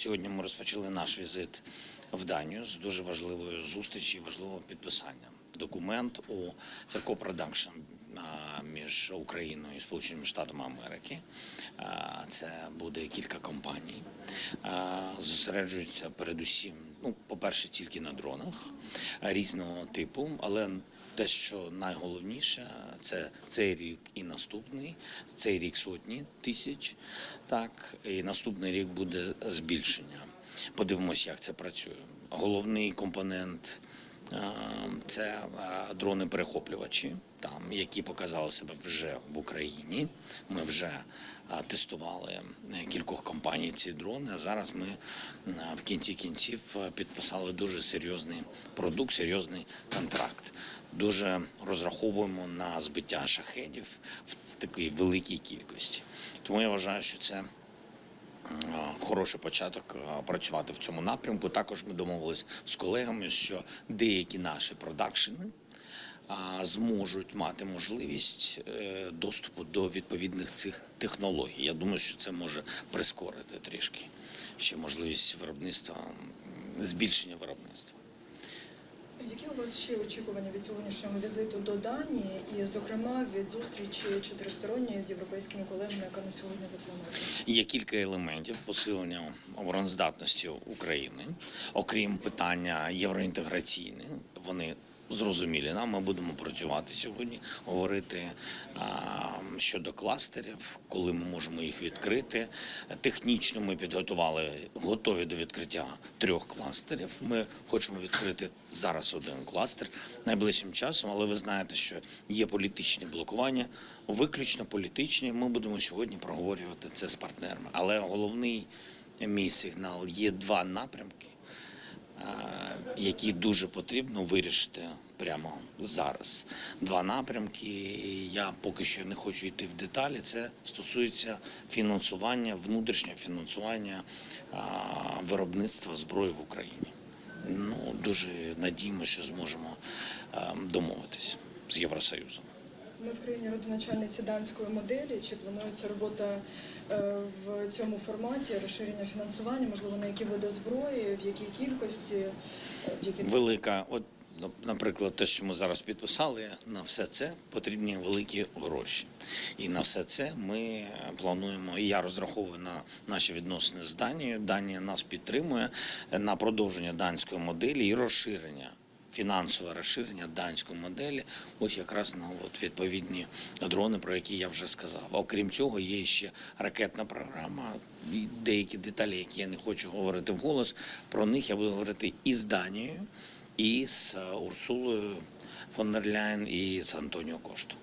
Сьогодні ми розпочали наш візит в Данію з дуже важливої зустрічі, важливого підписання. Документ у це копродакшн між Україною і Сполученими Штатами Америки. Це буде кілька компаній. Зосереджуються передусім, ну, по-перше, тільки на дронах різного типу, але те, що найголовніше, це цей рік і наступний. Цей рік сотні тисяч, так і наступний рік буде збільшення. Подивимось, як це працює. Головний компонент це е, дрони-перехоплювачі, там які показали себе вже в Україні. Ми вже е, тестували е, кількох компаній ці дрони. А зараз ми в кінці кінців підписали дуже серйозний продукт, серйозний контракт. Дуже розраховуємо на збиття шахедів в такій великій кількості. Тому я вважаю, що це. Хороший початок е, працювати в цьому напрямку. Також ми домовились з колегами, що деякі наші продакшени зможуть мати можливість е, доступу до відповідних цих технологій. Я думаю, що це може прискорити трішки ще можливість виробництва, збільшення виробництва. Які у вас ще очікування від сьогоднішнього візиту до Данії, і, зокрема, від зустрічі чотиристоронньої з європейськими колегами, яка на сьогодні запланована? Є кілька елементів посилення обороноздатності України, окрім питання євроінтеграційних. Вони зрозумілі нам. Ми будемо працювати сьогодні, говорити а, щодо кластерів, коли ми можемо їх відкрити. Технічно ми підготували, готові до відкриття трьох кластерів. Ми хочемо відкрити зараз один кластер найближчим часом, але ви знаєте, що є політичні блокування, виключно політичні. Ми будемо сьогодні проговорювати це з партнерами. Але головний мій сигнал є два напрямки, е, які дуже потрібно вирішити прямо зараз. Два напрямки. Я поки що не хочу йти в деталі. Це стосується фінансування, внутрішнього фінансування виробництва зброї в Україні. Ну дуже надіємо, що зможемо е, домовитись з Євросоюзом. Ми в країні родоначальниці данської моделі. Чи планується робота е, в цьому форматі розширення фінансування? Можливо, на які види зброї, в якій кількості, е, в які велика. От, наприклад, те, що ми зараз підписали, на все це потрібні великі гроші. І на все це ми плануємо. І я розраховую на наші відносини з Данією. Данія нас підтримує на продовження данської моделі і розширення. Фінансове розширення данської моделі, ось якраз на от відповідні дрони, про які я вже сказав. Окрім цього, є ще ракетна програма, деякі деталі, які я не хочу говорити вголос. Про них я буду говорити і з Данією, і з Урсулою фон дер Ляйн, і з Антоніо Кошту.